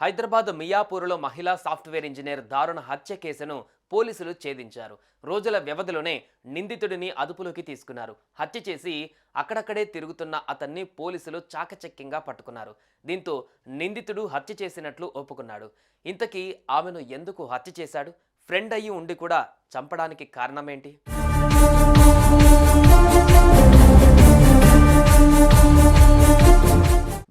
హైదరాబాద్ మియాపూర్లో మహిళా software engineer దారుణ హత్య కేసును పోలీసులు ఛేదించారు. రోజుల వ్యవధిలోనే నిందితుడిని అదుపులోకి తీసుకున్నారు. హత్య చేసి అక్కడక్కడే తిరుగుతున్న అతన్ని పోలీసులు చాకచక్యంగా పట్టుకున్నారు. దీంతో నిందితుడు హత్య చేసినట్లు ఒప్పుకున్నాడు. ఇంతకీ ఆమెను ఎందుకు హత్య చేశాడు? ఫ్రెండ్ అయ్యి ఉండి కూడా చంపడానికి కారణమేంటి?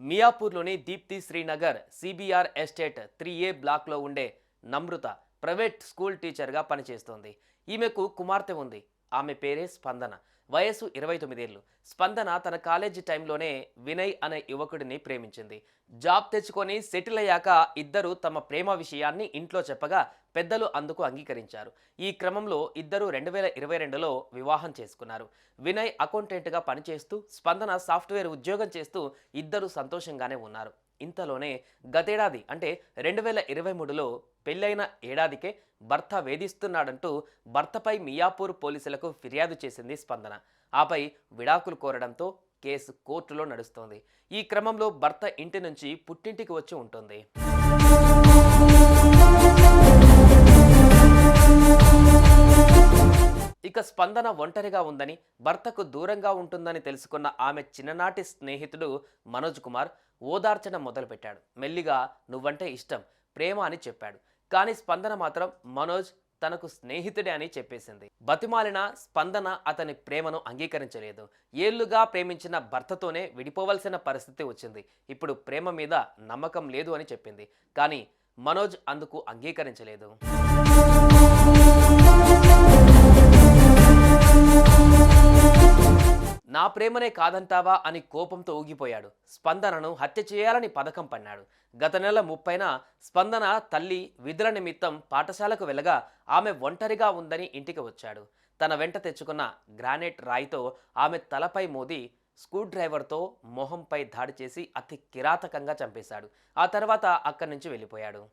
మియాపూర్లోని Deepti Srinagar CBR estate three A బ్లాక్లో ఉండే నమృత ప్రైవేట్ స్కూల్ టీచర్గా పనిచేస్తోంది. ఈమెకు కుమార్తె ఉంది. ఆమె పేరే స్పందన. వయసు ఇరవై తొమ్మిదేళ్ళు. స్పందన తన కాలేజీ టైంలోనే వినయ్ అనే యువకుడిని ప్రేమించింది. జాబ్ తెచ్చుకొని సెటిల్ అయ్యాక ఇద్దరు తమ ప్రేమ విషయాన్ని ఇంట్లో చెప్పగా పెద్దలు అందుకు అంగీకరించారు. ఈ క్రమంలో ఇద్దరు రెండు వేల ఇరవై రెండులో వివాహం చేసుకున్నారు. వినయ్ అకౌంటెంట్గా పనిచేస్తూ స్పందన సాఫ్ట్వేర్ ఉద్యోగం చేస్తూ ఇద్దరు సంతోషంగానే ఉన్నారు. ఇంతలోనే గతేడాది అంటే రెండు వేల ఇరవై మూడులో పెళ్ళైన ఏడాదికే భర్త వేధిస్తున్నాడంటూ భర్తపై మియాపూర్ పోలీసులకు ఫిర్యాదు చేసింది స్పందన. ఆపై విడాకులు కోరడంతో కేసు కోర్టులో నడుస్తోంది. ఈ క్రమంలో భర్త ఇంటి నుంచి పుట్టింటికి వచ్చి ఉంటుంది. స్పందన ఒంటరిగా ఉందని భర్తకు దూరంగా ఉంటుందని తెలుసుకున్న ఆమె చిన్ననాటి స్నేహితుడు మనోజ్ కుమార్ ఓదార్చడం మొదలుపెట్టాడు. మెల్లిగా నువ్వంటే ఇష్టం ప్రేమ అని చెప్పాడు. కానీ స్పందన మాత్రం మనోజ్ తనకు స్నేహితుడే అని చెప్పేసింది. బతిమాలిన స్పందన అతని ప్రేమను అంగీకరించలేదు. ఏళ్ళుగా ప్రేమించిన భర్తతోనే విడిపోవలసిన పరిస్థితి వచ్చింది. ఇప్పుడు ప్రేమ మీద నమ్మకం లేదు అని చెప్పింది. కానీ మనోజ్ అందుకు అంగీకరించలేదు. నా ప్రేమనే కాదంటావా అని కోపంతో ఊగిపోయాడు. స్పందనను హత్య చేయాలని పథకం పన్నాడు. గత నెల ముప్పైన స్పందన తల్లి విధుల నిమిత్తం పాఠశాలకు వెళ్ళగా ఆమె ఒంటరిగా ఉందని ఇంటికి వచ్చాడు. తన వెంట తెచ్చుకున్న గ్రానైట్ రాయితో ఆమె తలపై మోది స్క్రూ డ్రైవర్తో మొహంపై దాడి చేసి అతి కిరాతకంగా చంపేశాడు. ఆ తర్వాత అక్కడి నుంచి వెళ్ళిపోయాడు.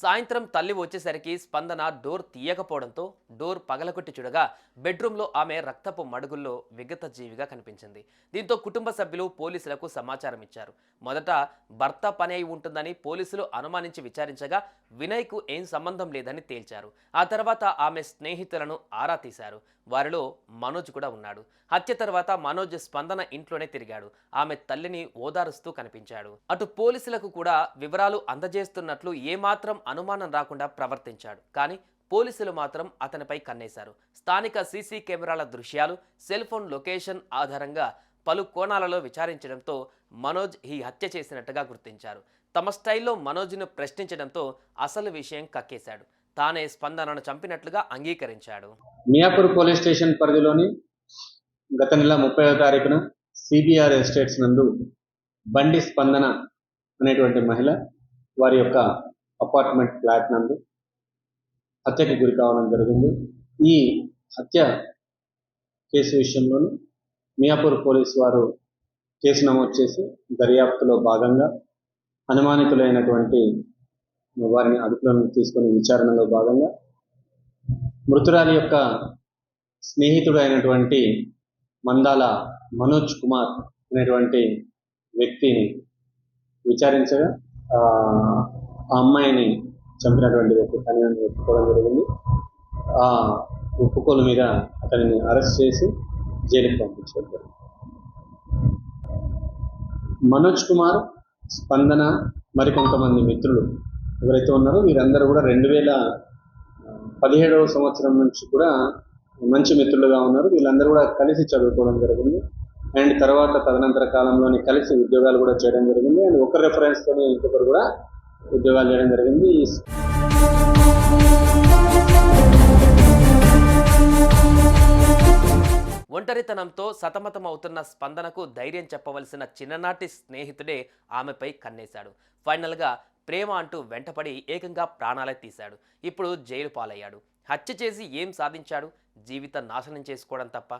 సాయంత్రం తల్లి వచ్చేసరికి స్పందన డోర్ తీయకపోవడంతో డోర్ పగలగొట్టి చూడగా బెడ్రూమ్లో ఆమె రక్తపు మడుగుల్లో విగత జీవిగా కనిపించింది. దీంతో కుటుంబ సభ్యులు పోలీసులకు సమాచారం ఇచ్చారు. మొదట భర్త పని అయి ఉంటుందని పోలీసులు అనుమానించి విచారించగా వినయ్కు ఏం సంబంధం లేదని తేల్చారు. ఆ తర్వాత ఆమె స్నేహితులను ఆరా తీశారు. వారిలో మనోజ్ కూడా ఉన్నాడు. హత్య తర్వాత మనోజ్ స్పందన ఇంట్లోనే తిరిగాడు. ఆమె తల్లిని ఓదారుస్తూ కనిపించాడు. అటు పోలీసులకు కూడా వివరాలు అందజేస్తున్నట్లు ఏమాత్రం అనుమానం రాకుండా ప్రవర్తించాడు. కానీ పోలీసులు మాత్రం అతనిపై కన్నేశారు. స్థానిక సీసీ కెమెరాల దృశ్యాలు సెల్ ఫోన్ లొకేషన్ ఆధారంగా పలు కోణాలలో విచారించడంతో మనోజ్ ఈ హత్య చేసినట్టుగా గుర్తించారు. తమ స్టైల్లో మనోజ్ను ప్రశ్నించడంతో అసలు విషయం కక్కేశాడు. తానే స్పందనను చంపినట్లుగా అంగీకరించాడు. మియాపూర్ పోలీస్ స్టేషన్ పరిధిలోని గత నెల ముప్పై తారీఖున సిబిఆర్ ఎస్టేట్స్ నందు బండి స్పందన అనేటువంటి మహిళ వారి యొక్క అపార్ట్మెంట్ ఫ్లాట్ నందు హత్యకు గురి కావడం జరిగింది. ఈ హత్య కేసు విషయంలోనూ మియాపూర్ పోలీస్ వారు కేసు నమోదు చేసి దర్యాప్తులో భాగంగా అనుమానితులైనటువంటి వారిని అదుపులను తీసుకుని విచారణలో భాగంగా మృతురాలి యొక్క స్నేహితుడు అయినటువంటి మందాల మనోజ్ కుమార్ అనేటువంటి వ్యక్తిని విచారించగా ఆ అమ్మాయిని చంపినటువంటి వ్యక్తి తన ఒప్పుకోవడం జరిగింది. ఆ ఒప్పుకోలు మీద అతనిని అరెస్ట్ చేసి జైలుకి పంపించారు మనోజ్ కుమార్ స్పందన మరికొంతమంది మిత్రులు ఎవరైతే ఉన్నారో వీరందరూ కూడా రెండు వేల పదిహేడవ సంవత్సరం నుంచి కూడా మంచి మిత్రులుగా ఉన్నారు. వీళ్ళందరూ కూడా కలిసి చదువుకోవడం జరిగింది. అండ్ తర్వాత తదనంతర కాలంలోనే కలిసి ఉద్యోగాలు కూడా చేయడం జరిగింది. అండ్ ఒక రెఫరెన్స్తోనే ఇంకొకరు కూడా ఉద్యోగాలు చేయడం జరిగింది. ఒంటరితనంతో సతమతమవుతున్న స్పందనకు ధైర్యం చెప్పవలసిన చిన్ననాటి స్నేహితుడే ఆమెపై కన్నేశాడు. ఫైనల్గా ప్రేమ అంటూ వెంటపడి ఏకంగా ప్రాణాలే తీశాడు. ఇప్పుడు జైలు పాలయ్యాడు. హత్య చేసి ఏం సాధించాడు? జీవిత నాశనం చేసుకోవడం తప్ప.